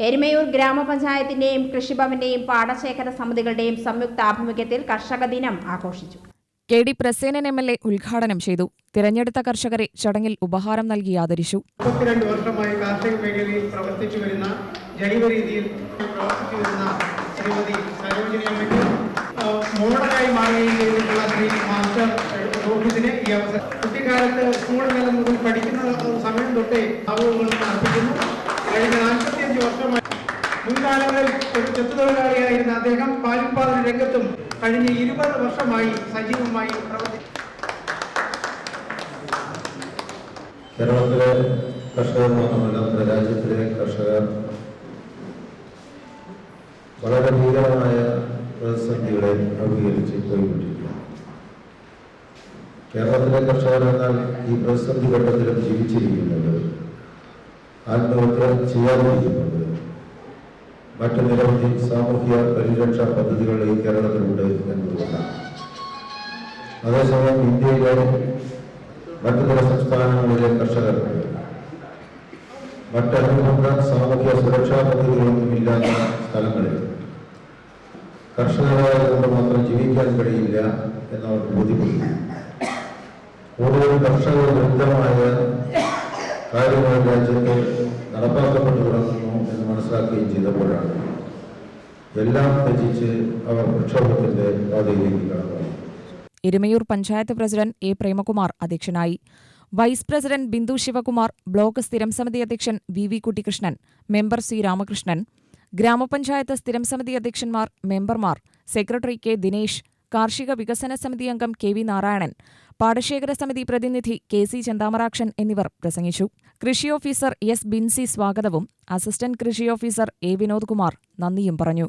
എരുമയൂർ ഗ്രാമപഞ്ചായത്തിന്റെയും കൃഷിഭവന്റെയും പാടശേഖര സമിതികളുടെയും സംയുക്ത ആഭിമുഖ്യത്തിൽ കർഷക ദിനം ആഘോഷിച്ചു. K D Prasenan M L A ഉദ്ഘാടനം ചെയ്തു. തിരഞ്ഞെടുത്ത കർഷകരെ ചടങ്ങിൽ ഉപഹാരം നൽകി ആദരിച്ചു. മുപ്പത്തിരണ്ട് വർഷമായി കാർഷിക മേഖലയിൽ പ്രവർത്തിച്ചു വരുന്ന ജൈവ രീതിയിൽ പ്രവർത്തിച്ചു വരുന്ന ശ്രീമതി സരോജിനി അമ്മയ്ക്ക് ആ, മോഡലായി മാറുകയും ചെയ്തിട്ടുള്ള ശ്രീ മാസ്റ്റർ റോഹിതിന് ഈ അവസരം. കുട്ടിക്കാലത്ത് സ്കൂൾ നില മുതൽ പഠിക്കുന്ന സമയം തൊട്ടേ ഭാവുകങ്ങൾ അർപ്പിക്കുന്നു കഴിഞ്ഞ നാൽപ്പത്തിയഞ്ച് വർഷമായി മുൻകാലങ്ങളിൽ ഒരു ചെത്തുതൊഴിലാളിയായിരുന്ന അദ്ദേഹം പാലുൽപാദന രംഗത്തും കഴിഞ്ഞ ഇരുപത് വർഷമായി സജീവമായി പ്രവർത്തിച്ചു കേരളത്തിലെ കർഷകർ മാത്രമല്ല നമ്മുടെ രാജ്യത്തിലെ കർഷകർ വളരെ ഭീകരമായ പ്രതിസന്ധികളെ അഭിമുഖീകരിച്ച് പോയിക്കൊണ്ടിരിക്കുകയാണ് കേരളത്തിലെ കർഷകർ എന്നാൽ ഈ പ്രതിസന്ധി ഘട്ടത്തിലും ജീവിച്ചിരിക്കുന്നത് ആത്മഹത്യ ചെയ്യാതിരിക്കുന്നത് മറ്റു നിരവധി സാമൂഹ്യ പരിരക്ഷാ പദ്ധതികൾ ഈ കേരളത്തിലുണ്ട് എന്നതുകൊണ്ടാണ് അതേസമയം ഇന്ത്യയിലെ മറ്റു ചില സംസ്ഥാനങ്ങളിലെ കർഷകർ മറ്റനുബന്ധ സാമൂഹ്യ സുരക്ഷാ പദ്ധതികളൊന്നുമില്ലാത്ത സ്ഥലങ്ങളിൽ കർഷകരായതുകൊണ്ട് മാത്രം ജീവിക്കാൻ കഴിയില്ല എന്നവർ ബോധ്യപ്പെട്ടു കൂടുതൽ കർഷക വിരുദ്ധമായ കാര്യങ്ങൾ രാജ്യത്ത് നടപ്പാക്കപ്പെട്ടു എല്ലാം ത്യജിച്ച് അവർ പ്രക്ഷോഭത്തിന്റെ പാതയിലേക്ക് കടന്നു. എരുമയൂർ പഞ്ചായത്ത് പ്രസിഡന്റ് എ പ്രേമകുമാർ അധ്യക്ഷനായി. Vice president Bindu Sivakumar block സ്ഥിരം സമിതി അധ്യക്ഷൻ V V Kuttikrishnan member C Ramakrishnan ഗ്രാമപഞ്ചായത്ത് സ്ഥിരം സമിതി അധ്യക്ഷന്മാർ മെമ്പർമാർ സെക്രട്ടറി കെ ദിനേശ് കാർഷിക വികസന സമിതി അംഗം കെ വി നാരായണൻ പാടശേഖര സമിതി പ്രതിനിധി കെ സി ചെന്താമരാക്ഷൻ എന്നിവർ പ്രസംഗിച്ചു. കൃഷി ഓഫീസർ എസ് ബിൻസി സ്വാഗതവും അസിസ്റ്റന്റ് കൃഷി ഓഫീസർ എ വിനോദ് കുമാർ നന്ദിയും പറഞ്ഞു.